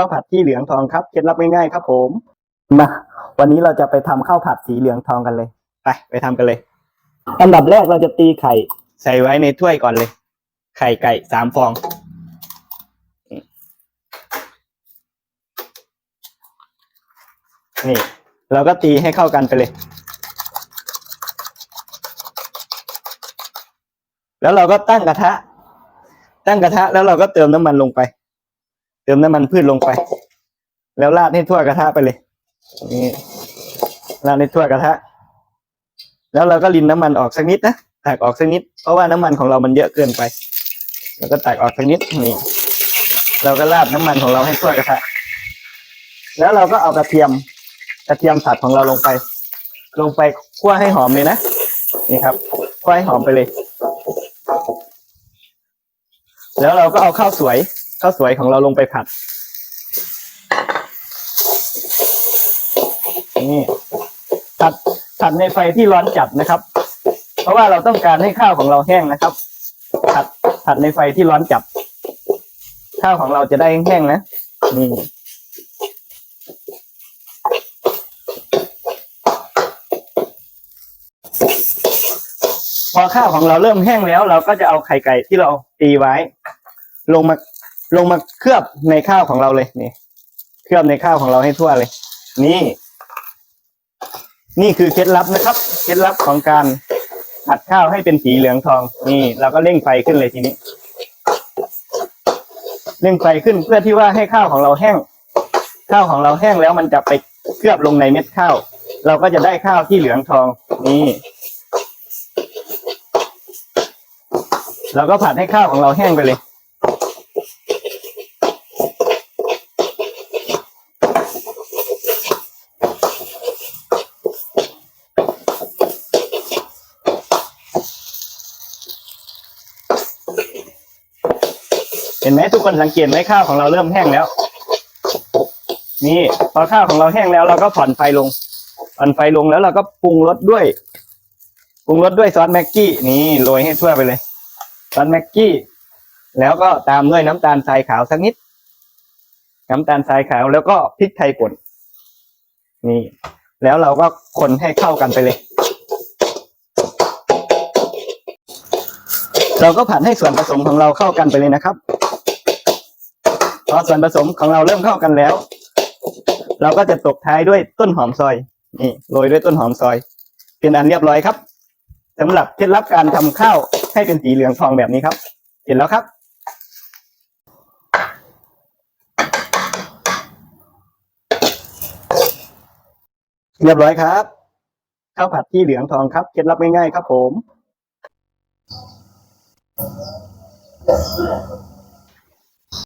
ข้าวผัดที่เหลืองทองครับเคล็ดลับง่ายๆครับ ผมมาวันนี้เราจะไปทำข้าวผัดสีเหลืองทองกันเลย ไปไปทำกันเลย อันดับแรกเราจะตีไข่ ใส่ไว้ในถ้วยก่อนเลย ไข่ไก่สามฟอง นี่ เราก็ตีให้เข้ากันไปเลย แล้วเราก็ตั้งกระทะ ตั้งกระทะแล้วเราก็เติมน้ำมันลงไป เติมน้ำมันพืชลงไป แล้วราดให้ทั่วกระทะไปเลยนี่ราดให้ทั่วกระทะ แล้วเราก็รินน้ำมันออกสักนิดนะตักออกสักนิด เพราะว่าน้ำมันของเรามันเยอะเกินไปแล้วก็ตักออกสักนิดนี่เราก็ราดน้ำมันของเราให้ทั่วกระทะ แล้วเราก็เอากระเทียมกระเทียมสับของเราลงไป ลงไปคั่วให้หอมเลยนะนี่ครับคั่วให้หอมไปเลย แล้วเราก็เอาข้าวสวย ข้าวสวยของเราลงไปผัด นี่ผัดผัดในไฟที่ร้อนจัดนะครับ เพราะว่าเราต้องการให้ข้าวของเราแห้งนะครับ ผัดผัดในไฟที่ร้อนจัด ข้าวของเราจะได้แห้งนะนี่พอข้าวของเราเริ่มแห้งแล้ว เราก็จะเอาไข่ไก่ที่เราตีไว้ ลงมา ลงมาเคลือบในข้าวของเราเลยนี่ เคลือบในข้าวของเราให้ทั่วเลย นี่ นี่คือเคล็ดลับนะครับ เคล็ดลับของการผัดข้าวให้เป็นสีเหลืองทอง นี่ เราก็เร่งไฟขึ้นเลยทีนี้ เร่งไฟขึ้นเพื่อที่ว่าให้ข้าวของเราแห้ง ข้าวของเราแห้งแล้วมันจะไปเคลือบลงในเม็ดข้าว เราก็จะได้ข้าวที่เหลืองทอง นี่เราก็ผัดให้ข้าวของเราแห้งไปเลย เห็นไหมทุกคนสังเกตไหมข้าวของเราเริ่มแห้งแล้ว นี่พอข้าวของเราแห้งแล้วเราก็ผ่อนไฟลงผ่อนไฟลงแล้วเราก็ปรุงรสด้วยปรุงรสด้วยซอสแม็กกี้นี่โรยให้ทั่วไปเลยซอสแม็กกี้ แล้วก็ตามด้วยน้ำตาลทรายขาวสักนิด น้ำตาลทรายขาวแล้วก็พริกไทยป่นนี่ แล้วเราก็คนให้เข้ากันไปเลย เราก็ผัดให้ส่วนผสมของเราเข้ากันไปเลยนะครับ พอส่วนผสมของเราเริ่มเข้ากันแล้ว เราก็จะตกท้ายด้วยต้นหอมซอยนี่โรยด้วยต้นหอมซอย เป็นอันเรียบร้อยครับสำหรับเคล็ดลับการทำข้าวให้เป็นสีเหลืองทองแบบนี้ครับเห็นแล้วครับ เรียบร้อยครับข้าวผัดที่เหลืองทองครับเคล็ดลับง่ายๆครับผม